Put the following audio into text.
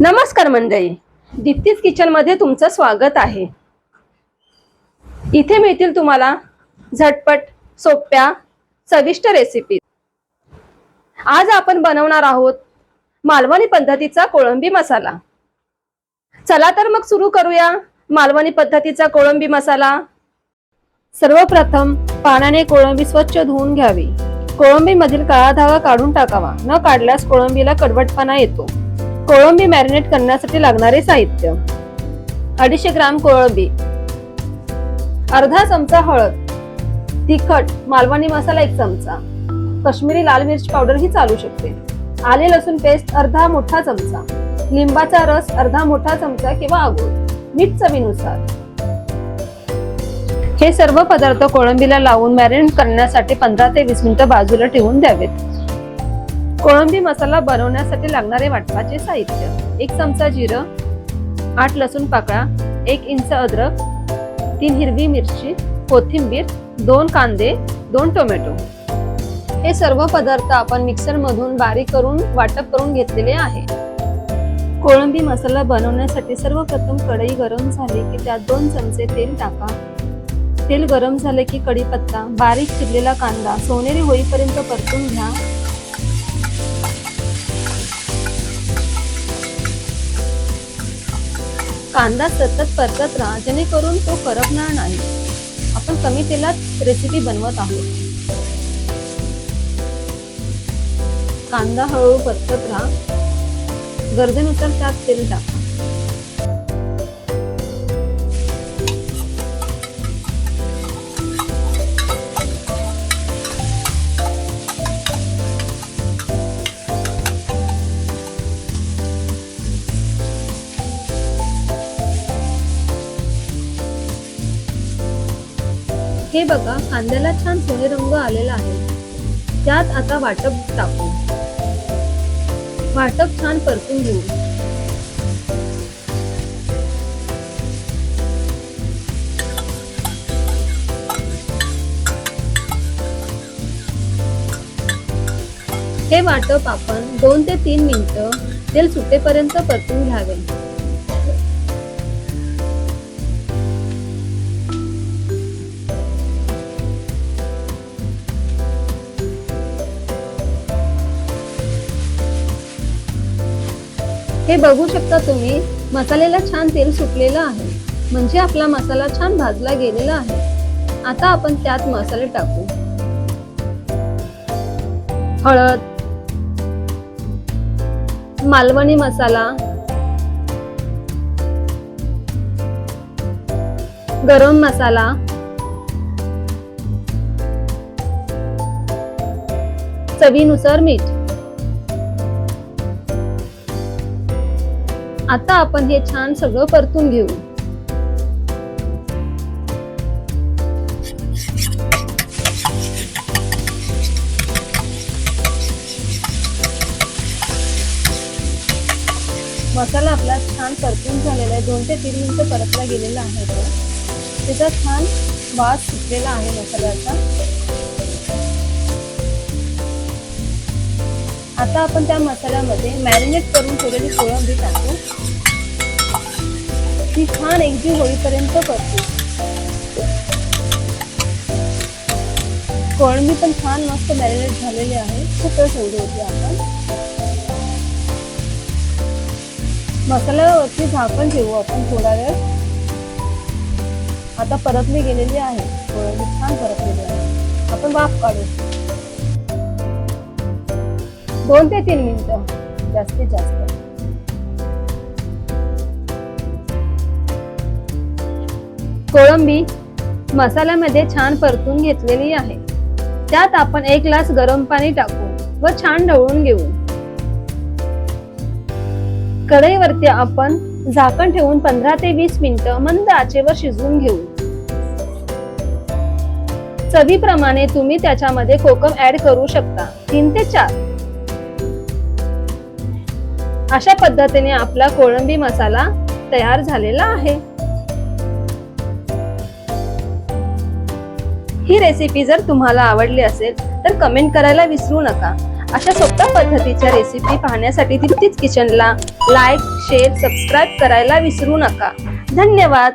नमस्कार मंडळी. दीप्तीज किचनमध्ये तुमचं स्वागत आहे. इथे मिळतील तुम्हाला झटपट सोप्या चविष्ट रेसिपी आज आपण बनवणार आहोत मालवणी पद्धतीचा कोळंबी मसाला. चला तर मग सुरू करूया मालवणी पद्धतीचा कोळंबी मसाला. सर्वप्रथम पाण्याने कोळंबी स्वच्छ धुवून घ्यावी. कोळंबी मधील काळा धागा काढून टाकावा. न काढल्यास कोळंबीला कडवटपणा येतो. कोळंबी मॅरिनेट करण्यासाठी लागणारे साहित्य. अडीचशे ग्राम कोळंबी. अर्धा चमचा हळद. तिखट मालवणी मसाला एक चमचा. कश्मीरी लाल मिरची पावडर ही चालू शकते. आले लसूण पेस्ट अर्धा मोठा चमचा. लिंबाचा रस अर्धा मोठा चमचा किंवा आगोळ. मीठ चवीनुसार. हे सर्व पदार्थ कोळंबीला लावून मॅरिनेट करण्यासाठी पंधरा ते वीस मिनिटं बाजूला ठेवून द्यावेत. कोळंबी मसाला बनवण्यासाठी लागणारे वाटपाचे साहित्य. एक चमचा जिरं आठ लसूण पाकळा एक इंच अद्रक तीन हिरवी मिरची कोथिंबीर दोन कांदे दोन टोमॅटो. हे सर्व पदार्थ आपण मिक्सरमधून बारीक करून वाटप करून घेतलेले आहे. कोळंबी मसाला बनवण्यासाठी सर्वप्रथम कढई गरम झाली की त्यात दोन चमचे तेल टाका. तेल गरम झाले की कढीपत्ता बारीक चिरलेला कांदा सोनेरी होईपर्यंत परतून घ्या. कांदा सतत परतत राहा जेणेकरून तो करपणार नाही. आपण कमी तेलात रेसिपी बनवत आहोत. कांदा हळूहळू परतत राहा. गरजेनुसार त्यात तेल टाका. हे बघा कांद्याला छान सोने रंग आलेला आहे. त्यात आता वाटप टाकू. वाटप छान परतून घेऊ. हे वाटप आपण दोन ते तीन मिनिटं तेल सुटेपर्यंत परतून घ्यावे. हे बघू शकता तुम्ही मसाल्याला छान तेल सुटलेलं आहे. म्हणजे आपला मसाला छान भाजला गेलेला आहे. आता आपण त्यात मसाले टाकू. हळद मालवणी मसाला गरम मसाला चवीनुसार मीठ. आता आपण हे छान सगळं परतून घेऊ. मसाला आपला छान परतून झालेला आहे. दोन ते तीन मिनिटं परतला गेलेला आहे तो. त्याचा छान वास सुटलेला आहे मसाल्याचा. आता आपण त्या मसाल्यामध्ये मॅरिनेट करून ठेवलेली कोळंबी टाकू. ती छान एकजीव होईपर्यंत करतो. कोळंबी पण छान मस्त मॅरिनेट झालेली आहे. खूप वेळ ठेवली होती आपण. मसाल्यावरती झाकण ठेवू आपण थोडा वेळ. आता परतली गेलेली आहे. कोळंबी छान परतलेली आहे. आपण वाफ काढू. दोन ते तीन मिनिटं. जास्तीत जास्त. कोळंबी मसाल्यामध्ये छान परतून घेतलेली आहे. त्यात आपण एक ग्लास गरम पाणी टाकू व छान ढवळून घेऊ. कढईवरती आपण झाकण ठेवून पंधरा ते वीस मिनिटं मंद आचेवर शिजवून घेऊ. चवीप्रमाणे तुम्ही त्याच्यामध्ये कोकम ऍड करू शकता. तीन ते चार. अशा पद्धतीने आपला कोळंबी मसाला तयार झालेला आहे. ही रेसिपी जर तुम्हाला आवडली असेल तर कमेंट करायला विसरू नका. अशा सोप्या पद्धतीच्या रेसिपी पाहण्यासाठी दीप्तीच किचनला लाईक शेअर सबस्क्राईब करायला विसरू नका. धन्यवाद!